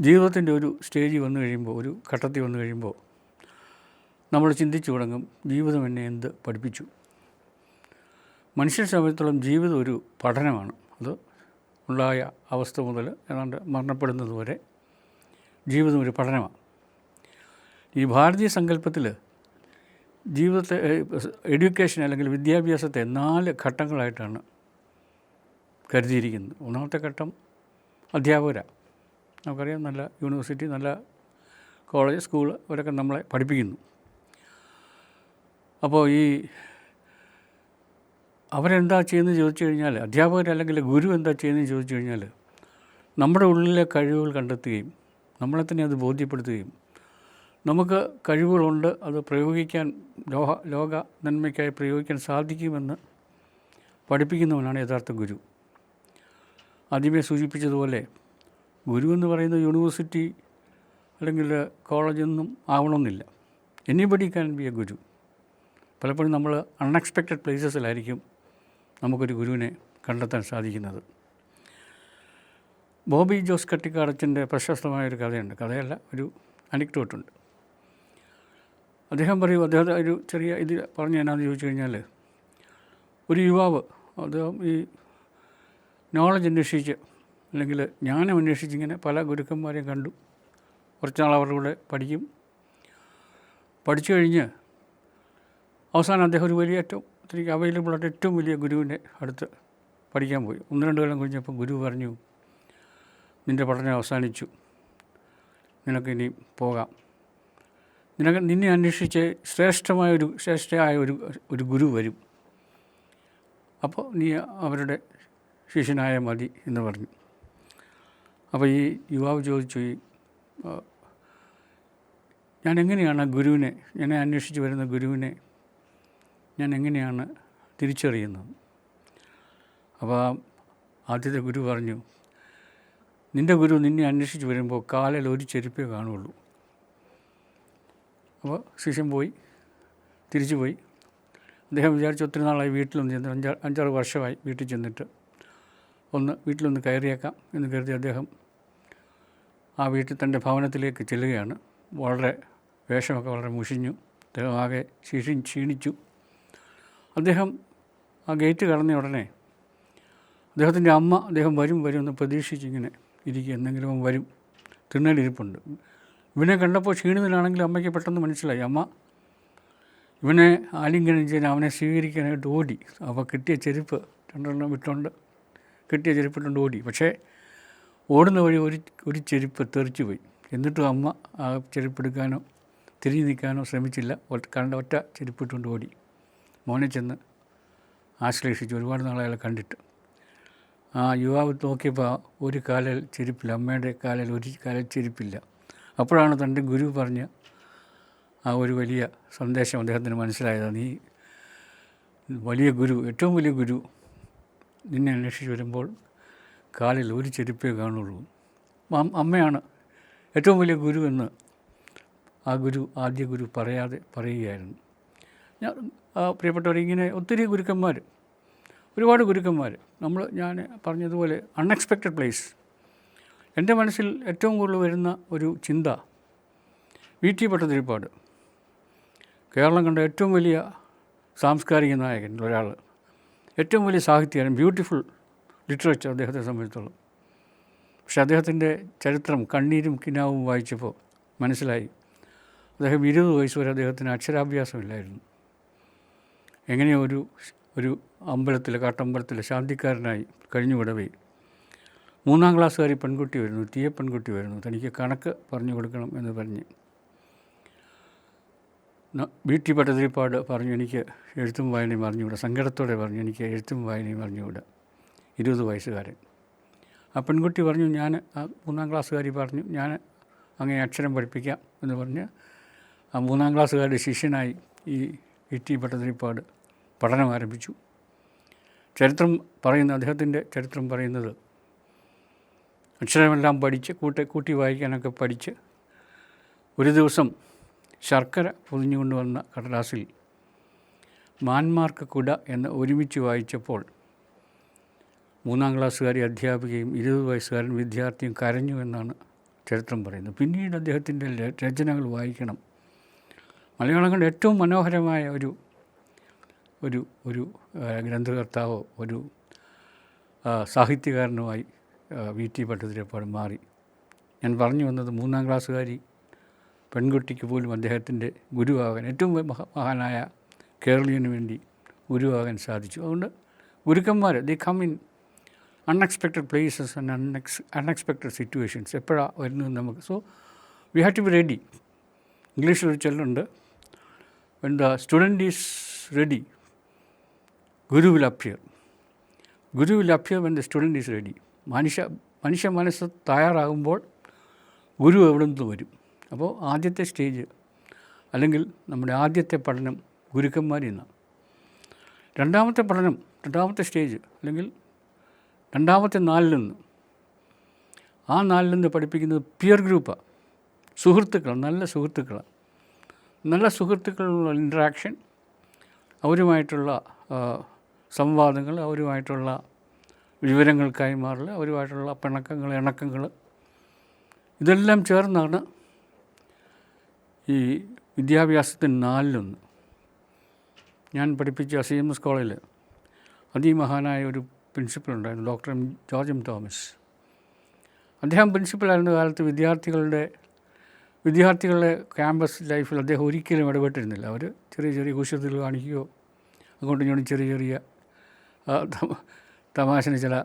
ജീവിതത്തിന്റെ ഒരു സ്റ്റേജ് വന്നു കഴിയുമ്പോൾ ഒരു ഘട്ടത്തിൽ വന്നു കഴിയുമ്പോൾ നമ്മൾ ചിന്തിച്ചു തുടങ്ങും ജീവിതം എന്നെ എന്ത് പഠിപ്പിച്ചു. മനുഷ്യ സംബന്ധിച്ചിടത്തോളം ജീവിതം ഒരു പഠനമാണ്. അത് ഉണ്ടായ അവസ്ഥ മുതൽ ഏതാണ്ട് മരണപ്പെടുന്നത് വരെ ജീവിതം ഒരു പഠനമാണ്. ഈ ഭാരതീയ സങ്കല്പത്തിൽ ജീവിതത്തെ എഡ്യൂക്കേഷൻ അല്ലെങ്കിൽ വിദ്യാഭ്യാസത്തെ നാല് ഘട്ടങ്ങളായിട്ടാണ് കരുതിയിരിക്കുന്നത്. ഒന്നാമത്തെ ഘട്ടം അധ്യാപകരാണ്. നമുക്കറിയാം നല്ല യൂണിവേഴ്സിറ്റി നല്ല കോളേജ് സ്കൂൾ അവരൊക്കെ നമ്മളെ പഠിപ്പിക്കുന്നു. അപ്പോൾ ഈ അവരെന്താ ചെയ്യുന്നത് ചോദിച്ചു കഴിഞ്ഞാൽ അധ്യാപകർ അല്ലെങ്കിൽ ഗുരു എന്താ ചെയ്യുന്നത് ചോദിച്ചു കഴിഞ്ഞാൽ നമ്മുടെ ഉള്ളിലെ കഴിവുകൾ കണ്ടെത്തുകയും നമ്മളെ തന്നെ അത് ബോധ്യപ്പെടുത്തുകയും നമുക്ക് കഴിവുകളുണ്ട് അത് പ്രയോഗിക്കാൻ ലോക ലോക നന്മയ്ക്കായി പ്രയോഗിക്കാൻ സാധിക്കുമെന്ന് പഠിപ്പിക്കുന്നവനാണ് യഥാർത്ഥ ഗുരു. ആദ്യമേ സൂചിപ്പിച്ചതുപോലെ ഗുരു എന്ന് പറയുന്ന യൂണിവേഴ്സിറ്റി അല്ലെങ്കിൽ കോളേജൊന്നും ആവണമെന്നില്ല. Anybody can be a guru. പലപ്പോഴും നമ്മൾ അൺഎക്സ്പെക്റ്റഡ് പ്ലേസസിലായിരിക്കും നമുക്കൊരു ഗുരുവിനെ കണ്ടെത്താൻ സാധിക്കുന്നത്. ബോബി ജോസ് കട്ടിക്കാടച്ചന്റെ പ്രശസ്തമായൊരു കഥയുണ്ട്. കഥയല്ല ഒരു അനിക്ടോട്ടുണ്ട് അദ്ദേഹം പറയും അദ്ദേഹത്തെ ഒരു ചെറിയ ഇത് പറഞ്ഞു എന്നാന്ന് ചോദിച്ചു കഴിഞ്ഞാൽ ഒരു യുവാവ് അദ്ദേഹം ഈ നോളജ് അന്വേഷിച്ച് അല്ലെങ്കിൽ ജ്ഞാനം അന്വേഷിച്ചിങ്ങനെ പല ഗുരുക്കന്മാരെയും കണ്ടു. കുറച്ച് നാൾ അവരുടെ കൂടെ പഠിക്കും. പഠിച്ചു കഴിഞ്ഞ് അവസാനം അദ്ദേഹം ഒരു വലിയ ഏറ്റവും ഒത്തിരി അവൈലബിൾ ആയിട്ട് ഏറ്റവും വലിയ ഗുരുവിന്റെ അടുത്ത് പഠിക്കാൻ പോയി. ഒന്ന് രണ്ട് കൊല്ലം കഴിഞ്ഞപ്പോൾ ഗുരു പറഞ്ഞു നിന്റെ പഠനം അവസാനിച്ചു. നിനക്ക് ഇനി പോകാം. നിനക്ക് നിന്നെ അന്വേഷിച്ച് ശ്രേഷ്ഠമായ ഒരു ശ്രേഷ്ഠയായ ഒരു ഒരു ഗുരു വരും. അപ്പോൾ നീ അവരുടെ ശിഷ്യനായ മതി എന്ന് പറഞ്ഞു. അപ്പോൾ ഈ യുവാവ് ചോദിച്ചു ഈ ഞാൻ എങ്ങനെയാണ് ഗുരുവിനെ എന്നെ അന്വേഷിച്ച് വരുന്ന ഗുരുവിനെ ഞാൻ എങ്ങനെയാണ് തിരിച്ചറിയുന്നത്? അപ്പോൾ ആദ്യത്തെ ഗുരു പറഞ്ഞു നിന്റെ ഗുരു നിന്നെ അന്വേഷിച്ച് വരുമ്പോൾ കാലിൽ ഒരു ചെരുപ്പേ കാണുള്ളൂ. അപ്പോൾ ശിഷ്യൻ പോയി തിരിച്ചു പോയി. അദ്ദേഹം വിചാരിച്ചു ഒത്തിരി നാളായി വീട്ടിലൊന്നും ചെന്ന് അഞ്ചാറ് വർഷമായി വീട്ടിൽ ചെന്നിട്ട്. ഒന്ന് വീട്ടിലൊന്ന് കയറിയേക്കാം എന്ന് കരുതി അദ്ദേഹം ആ വീട്ടിൽ തന്റെ ഭവനത്തിലേക്ക് ചെല്ലുകയാണ്. വളരെ വേഷമൊക്കെ വളരെ മുഷിഞ്ഞു. അദ്ദേഹം ആകെ ക്ഷീണി ക്ഷീണിച്ചു. അദ്ദേഹം ആ ഗേറ്റ് കടന്ന ഉടനെ അദ്ദേഹത്തിന്റെ അമ്മ അദ്ദേഹം വരും വരും എന്ന് പ്രതീക്ഷിച്ചിങ്ങനെ ഇരിക്കുക. എന്തെങ്കിലും അവൻ വരും. തിണ്ണലിരിപ്പുണ്ട്. ഇവനെ കണ്ടപ്പോൾ ക്ഷീണിതനാണെങ്കിലും അമ്മയ്ക്ക് പെട്ടെന്ന് മനസ്സിലായി. അമ്മ ഇവനെ ആലിംഗനം ചെയ്യാൻ അവനെ സ്വീകരിക്കാനായിട്ട് ഓടി. അപ്പോൾ കിട്ടിയ ചെരുപ്പ് രണ്ടെണ്ണം വിട്ടുകൊണ്ട് കിട്ടിയ ചെരുപ്പിട്ടുകൊണ്ട് ഓടി. പക്ഷേ ഓടുന്ന വഴി ഒരു ഒരു ചെരുപ്പ് തെറിച്ചു പോയി. എന്നിട്ടും അമ്മ ആ ചെരുപ്പെടുക്കാനോ തിരിഞ്ഞു നിൽക്കാനോ ശ്രമിച്ചില്ല. കണ്ട ഒറ്റ ചെരുപ്പിട്ടുകൊണ്ട് ഓടി. മോനെ ചെന്ന് ആശ്ലേഷിച്ച് ഒരുപാട് നാളെ അയാളെ കണ്ടിട്ട്. ആ യുവാവ് നോക്കിയപ്പോൾ ഒരു കാലിൽ ചെരുപ്പില്ല. അമ്മയുടെ കാലിൽ ഒരു കാലിൽ ചെരുപ്പില്ല. അപ്പോഴാണ് തന്റെ ഗുരു പറഞ്ഞ ആ ഒരു വലിയ സന്ദേശം അദ്ദേഹത്തിന് മനസ്സിലായത്. നീ വലിയ ഗുരു ഏറ്റവും വലിയ ഗുരു നിന്നെ അന്വേഷിച്ച് വരുമ്പോൾ കാലിൽ ഒരു ചെരുപ്പേ കാണുള്ളൂ. അമ്മയാണ് ഏറ്റവും വലിയ ഗുരു എന്ന് ആ ഗുരു ആദ്യ ഗുരു പറയാതെ പറയുകയായിരുന്നു. ഞാൻ ഇങ്ങനെ ഒത്തിരി ഗുരുക്കന്മാർ ഒരുപാട് ഗുരുക്കന്മാർ. നമ്മൾ ഞാൻ പറഞ്ഞതുപോലെ അൺഎക്സ്പെക്റ്റഡ് പ്ലേസ് എന്റെ മനസ്സിൽ ഏറ്റവും കൂടുതൽ വരുന്ന ഒരു ചിന്ത വി ടി ഭട്ടതിരിപ്പാട് കേരളം കണ്ട ഏറ്റവും വലിയ സാംസ്കാരിക നായകൻ ഒരാൾ. ഏറ്റവും വലിയ സാഹിത്യകാരൻ ബ്യൂട്ടിഫുൾ ലിറ്ററേച്ചർ അദ്ദേഹത്തെ സംബന്ധിച്ചോളം. പക്ഷെ അദ്ദേഹത്തിന്റെ ചരിത്രം കണ്ണീരും കിനാവും വായിച്ചപ്പോൾ മനസ്സിലായി. അദ്ദേഹം ഇരുപത് വയസ്സ് വരെ അദ്ദേഹത്തിന് അക്ഷരാഭ്യാസമില്ലായിരുന്നു. എങ്ങനെയോ ഒരു ഒരു അമ്പലത്തിലെ കാട്ടമ്പലത്തിലെ ശാന്തിക്കാരനായി കഴിഞ്ഞുവിടവേ മൂന്നാം ക്ലാസ്സുകാരി പെൺകുട്ടി വരുന്നു തീയ പെൺകുട്ടി വരുന്നു. തനിക്ക് കണക്ക് പറഞ്ഞു കൊടുക്കണം എന്ന് പറഞ്ഞ് ന- ടി പട്ടതിരിപ്പാട് പറഞ്ഞു എനിക്ക് എഴുത്തും വായനയും അറിഞ്ഞുകൂടാ. സങ്കടത്തോടെ പറഞ്ഞു എനിക്ക് എഴുത്തും വായനയും അറിഞ്ഞുകൂടാ. ഇരുപത് വയസ്സുകാരൻ. ആ പെൺകുട്ടി പറഞ്ഞു ഞാൻ ആ മൂന്നാം ക്ലാസ്സുകാരി പറഞ്ഞു ഞാൻ അങ്ങനെ അക്ഷരം പഠിപ്പിക്കാം എന്ന് പറഞ്ഞ് ആ മൂന്നാം ക്ലാസ്സുകാരുടെ ശിഷ്യനായി ഈ വീട്ടി പട്ടതിരിപ്പാട് പഠനം ആരംഭിച്ചു. ചരിത്രം പറയുന്ന അദ്ദേഹത്തിന്റെ ചരിത്രം പറയുന്നത് അക്ഷരമെല്ലാം പഠിച്ച് കൂട്ടി കൂട്ടി വായിക്കാനൊക്കെ പഠിച്ച് ഒരു ദിവസം ശർക്കര പൊതിഞ്ഞുകൊണ്ട് വന്ന കടലാസിൽ മാന്മാർക്ക് കുട എന്ന് ഒരുമിച്ച് വായിച്ചപ്പോൾ മൂന്നാം ക്ലാസ്സുകാരി അധ്യാപികയും ഇരുപത് വയസ്സുകാരൻ വിദ്യാർത്ഥിയും കരഞ്ഞു എന്നാണ് ചരിത്രം പറയുന്നത്. പിന്നീട് അദ്ദേഹത്തിന്റെ രചനകൾ വായിക്കണം. മലയാളം കൊണ്ട് ഏറ്റവും മനോഹരമായ ഒരു ഒരു ഒരു ഗ്രന്ഥകർത്താവോ ഒരു സാഹിത്യകാരനുമായി വി ടി ഭട്ടതിരിപ്പാട് മാറി. ഞാൻ പറഞ്ഞു വന്നത് മൂന്നാം ക്ലാസ്സുകാരി പെൺകുട്ടിക്ക് പോലും അദ്ദേഹത്തിന്റെ ഗുരുവാകാൻ ഏറ്റവും മഹാനായ കേരളീയന് വേണ്ടി ഗുരുവാകാൻ സാധിച്ചു. അതുകൊണ്ട് ഗുരുക്കന്മാർ they come in unexpected places and unex unexpected situations എപ്പോഴാണ് വരുന്നത് നമുക്ക് so we have to be ready ഇംഗ്ലീഷിൽ ഒരു ചൊല്ലുണ്ട് when the student is ready guru will appear guru will when the student is ready മനുഷ്യ മനുഷ്യ മനസ്സ് തയ്യാറാകുമ്പോൾ ഗുരു എവിടെ നിന്ന് വരും? അപ്പോൾ ആദ്യത്തെ സ്റ്റേജ് അല്ലെങ്കിൽ നമ്മുടെ ആദ്യത്തെ പഠനം ഗുരുക്കന്മാരിൽ നിന്നാണ് രണ്ടാമത്തെ പഠനം രണ്ടാമത്തെ സ്റ്റേജ് അല്ലെങ്കിൽ രണ്ടാമത്തെ നാലിൽ നിന്ന്. ആ നാലിൽ നിന്ന് പഠിപ്പിക്കുന്നത് പിയർ ഗ്രൂപ്പാണ് സുഹൃത്തുക്കൾ നല്ല സുഹൃത്തുക്കളാണ് നല്ല സുഹൃത്തുക്കളുള്ള ഇൻട്രാക്ഷൻ അവരുമായിട്ടുള്ള സംവാദങ്ങൾ അവരുമായിട്ടുള്ള വിവരങ്ങൾ കൈമാറൽ അവരുമായിട്ടുള്ള പിണക്കങ്ങൾ ഇണക്കങ്ങൾ ഇതെല്ലാം ചേർന്നാണ് ഈ വിദ്യാഭ്യാസത്തിന് നാലിലൊന്ന്. ഞാൻ പഠിപ്പിച്ച സി എം എസ് കോളേജിൽ അതിമഹാനായ ഒരു പ്രിൻസിപ്പൽ ഉണ്ടായിരുന്നു doctor M George M Thomas. അദ്ദേഹം പ്രിൻസിപ്പലായിരുന്ന കാലത്ത് വിദ്യാർത്ഥികളുടെ വിദ്യാർത്ഥികളുടെ ക്യാമ്പസ് ലൈഫിൽ അദ്ദേഹം ഒരിക്കലും ഇടപെട്ടിരുന്നില്ല. അവർ ചെറിയ ചെറിയ കുശൃതികൾ കാണിക്കുകയോ അങ്ങോട്ടും ഇങ്ങോട്ടും ചെറിയ ചെറിയ തമാശന തമ- തമാശന് ചില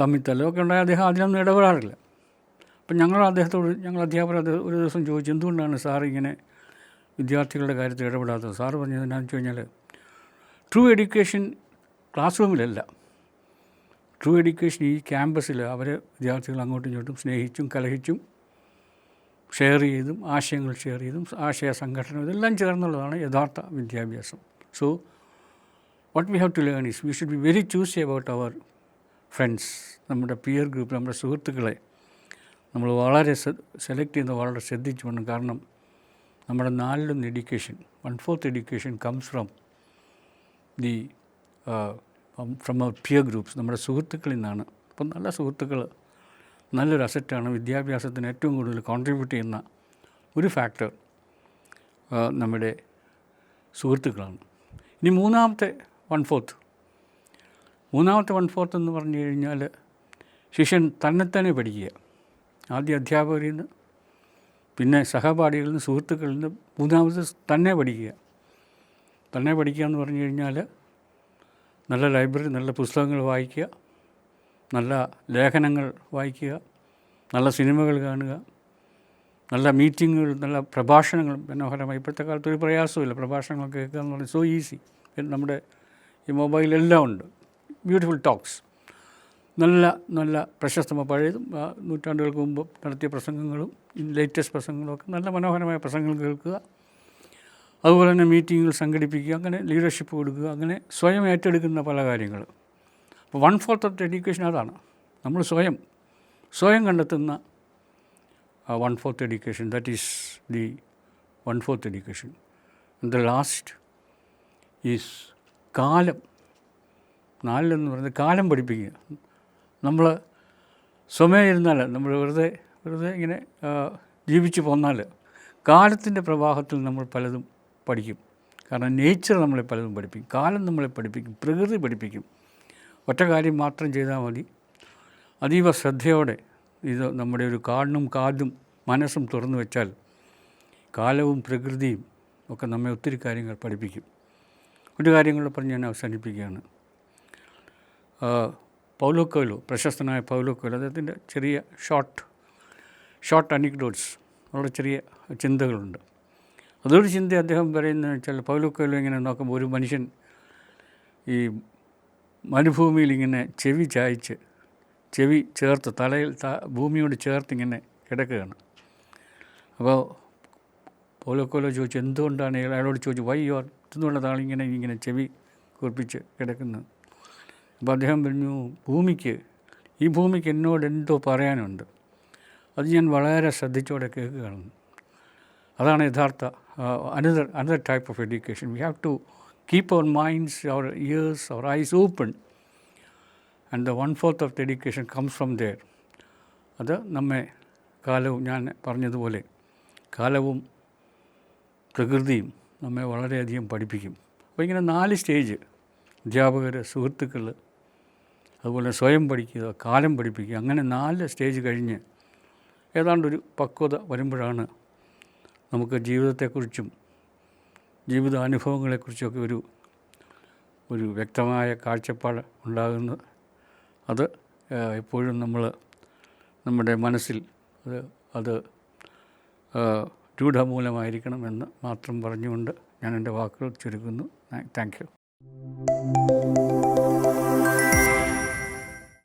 തമ്മിത്തല്ലോ ഒക്കെ ഉണ്ടായ. അദ്ദേഹം അതിനൊന്നും ഇടപെടാറില്ല. അപ്പം ഞങ്ങൾ അദ്ദേഹത്തോട് ഞങ്ങൾ അധ്യാപകർ അത് ഒരു ദിവസം ചോദിച്ചു എന്തുകൊണ്ടാണ് സാർ ഇങ്ങനെ വിദ്യാർത്ഥികളുടെ കാര്യത്തിൽ ഇടപെടാത്തത്? സാറ് പറഞ്ഞത് എന്നാന്ന് വെച്ച് കഴിഞ്ഞാൽ ട്രൂ എഡ്യൂക്കേഷൻ ക്ലാസ് റൂമിലല്ല ട്രൂ എഡ്യൂക്കേഷൻ ഈ ക്യാമ്പസിൽ അവർ വിദ്യാർത്ഥികൾ അങ്ങോട്ടും ഇങ്ങോട്ടും സ്നേഹിച്ചും കലഹിച്ചും ഷെയർ ചെയ്തും ആശയങ്ങൾ ഷെയർ ചെയ്തും ആശയ സംഘടന ഇതെല്ലാം ചേർന്നുള്ളതാണ് യഥാർത്ഥ വിദ്യാഭ്യാസം. So what we have to learn is we should be very choosy about our friends നമ്മുടെ പിയർ ഗ്രൂപ്പ് നമ്മുടെ സുഹൃത്തുക്കളെ നമ്മൾ വളരെ സെലക്ട് ചെയ്യുന്നത് വളരെ ശ്രദ്ധിച്ചു വേണം കാരണം നമ്മുടെ നാലിലൊന്ന് education one fourth education comes from the from our peer groups നമ്മുടെ സുഹൃത്തുക്കളിൽ നിന്നാണ്. അപ്പം നല്ല സുഹൃത്തുക്കൾ നല്ലൊരു അസറ്റാണ് വിദ്യാഭ്യാസത്തിന് ഏറ്റവും കൂടുതൽ കോൺട്രിബ്യൂട്ട് ചെയ്യുന്ന ഒരു ഫാക്ടർ നമ്മുടെ സുഹൃത്തുക്കളാണ്. ഇനി മൂന്നാമത്തെ വൺ ഫോർത്ത് മൂന്നാമത്തെ വൺ ഫോർത്ത് എന്ന് പറഞ്ഞു കഴിഞ്ഞാൽ ശിഷ്യൻ തന്നെത്തന്നെ പഠിക്കുക. ആദ്യ അധ്യാപകരിൽ നിന്ന്. പിന്നെ സഹപാഠികളിൽ നിന്ന് സുഹൃത്തുക്കളിൽ നിന്ന് മൂന്നാമത് തന്നെ പഠിക്കുക. തന്നെ പഠിക്കുക എന്ന് പറഞ്ഞു കഴിഞ്ഞാൽ നല്ല ലൈബ്രറി നല്ല പുസ്തകങ്ങൾ വായിക്കുക നല്ല ലേഖനങ്ങൾ വായിക്കുക നല്ല സിനിമകൾ കാണുക നല്ല മീറ്റിങ്ങുകൾ നല്ല പ്രഭാഷണങ്ങൾ. മനോഹരമായി ഇപ്പോഴത്തെ കാലത്ത് ഒരു പ്രയാസമില്ല പ്രഭാഷണങ്ങൾ കേൾക്കുക എന്ന് പറഞ്ഞാൽ സോ ഈസി നമ്മുടെ ഈ മൊബൈലെല്ലാം ഉണ്ട്. ബ്യൂട്ടിഫുൾ ടോക്സ് നല്ല നല്ല പ്രശസ്തമായ പഴയതും നൂറ്റാണ്ടുകൾക്ക് മുമ്പ് നടത്തിയ പ്രസംഗങ്ങളും ലേറ്റസ്റ്റ് പ്രസംഗങ്ങളൊക്കെ നല്ല മനോഹരമായ പ്രസംഗങ്ങൾ കേൾക്കുക. അതുപോലെ തന്നെ മീറ്റിങ്ങുകൾ സംഘടിപ്പിക്കുക അങ്ങനെ ലീഡർഷിപ്പ് കൊടുക്കുക അങ്ങനെ സ്വയം ഏറ്റെടുക്കുന്ന പല കാര്യങ്ങൾ. അപ്പോൾ വൺ ഫോർത്ത് ഓഫ് എഡ്യൂക്കേഷൻ അതാണ്. നമ്മൾ സ്വയം സ്വയം കണ്ടെത്തുന്ന one fourth education that is the one fourth education the last is കാലം. നാലിലെന്ന് പറയുന്നത് കാലം പഠിപ്പിക്കുക. നമ്മൾ സ്വമേ ഇരുന്നാൽ നമ്മൾ വെറുതെ വെറുതെ ഇങ്ങനെ ജീവിച്ചു പോന്നാൽ കാലത്തിന്റെ പ്രവാഹത്തിൽ നമ്മൾ പലതും പഠിക്കും. കാരണം നേച്ചർ നമ്മളെ പലതും പഠിപ്പിക്കും. കാലം നമ്മളെ പഠിപ്പിക്കും. പ്രകൃതി പഠിപ്പിക്കും. ഒറ്റ കാര്യം മാത്രം ചെയ്താൽ മതി. അതീവ ശ്രദ്ധയോടെ ഇത് നമ്മുടെ ഒരു കാടിനും കാതും മനസ്സും തുറന്നു വെച്ചാൽ കാലവും പ്രകൃതിയും ഒക്കെ നമ്മെ ഒത്തിരി കാര്യങ്ങൾ പഠിപ്പിക്കും. ഒരു കാര്യം കൂടെ പറഞ്ഞ് ഞാൻ അവസാനിപ്പിക്കുകയാണ്. പൗലോ കൊയ്ലു പ്രശസ്തനായ പൗലോ കൊയ്ലു അദ്ദേഹത്തിന്റെ ചെറിയ ഷോർട്ട് ഷോർട്ട് അനിക്ഡോട്ട്സ് വളരെ ചെറിയ ചിന്തകളുണ്ട്. അതൊരു ചിന്ത അദ്ദേഹം പറയുന്നത് വെച്ചാൽ പൗലോ കൊയ്ലു ഇങ്ങനെ നോക്കുമ്പോൾ ഒരു മനുഷ്യൻ ഈ മരുഭൂമിയിൽ ഇങ്ങനെ ചെവി ചായച്ച് ചെവി ചേർത്ത് തലയിൽ ഭൂമിയോട് ചേർത്ത് ഇങ്ങനെ കിടക്കുകയാണ്. അപ്പോൾ പൗലോ കൊയ്ലോ ചോദിച്ചു എന്തുകൊണ്ടാണ്? അയാളോട് ചോദിച്ചു വൈ യുവർ എന്തുകൊണ്ടാണ് ഇങ്ങനെ ഇങ്ങനെ ചെവി കുറിപ്പിച്ച് കിടക്കുന്നത് അപ്പോൾ അദ്ദേഹം പറഞ്ഞു ഭൂമിക്ക് ഈ ഭൂമിക്ക് എന്നോട് എന്തോ പറയാനുണ്ട്. അത് ഞാൻ വളരെ ശ്രദ്ധിച്ചോടെ കേൾക്കുകയാണ്. അതാണ് യഥാർത്ഥ another another type of education we have to keep our minds our ears our eyes open and the one fourth of the education comes from there അത് നമ്മെ കാലവും ഞാൻ പറഞ്ഞതുപോലെ കാലവും പ്രകൃതിയും നമ്മെ വളരെയധികം പഠിപ്പിക്കും. അപ്പോൾ ഇങ്ങനെ നാല് സ്റ്റേജ് അധ്യാപകർ സുഹൃത്തുക്കൾ അതുപോലെ സ്വയം പഠിക്കുക കാലം പഠിപ്പിക്കുക അങ്ങനെ നാല് സ്റ്റേജ് കഴിഞ്ഞ് ഏതാണ്ടൊരു പക്വത വരുമ്പോഴാണ് നമുക്ക് ജീവിതത്തെക്കുറിച്ചും ജീവിതാനുഭവങ്ങളെക്കുറിച്ചൊക്കെ ഒരു ഒരു വ്യക്തമായ കാഴ്ചപ്പാട് ഉണ്ടാകുന്നത് അത് എപ്പോഴും നമ്മൾ നമ്മുടെ മനസ്സിൽ അത് അത് രൂഢമൂലമായിരിക്കണമെന്ന് മാത്രം പറഞ്ഞുകൊണ്ട് ഞാൻ എന്റെ വാക്കുകൾ ചുരുക്കുന്നു. Thank you.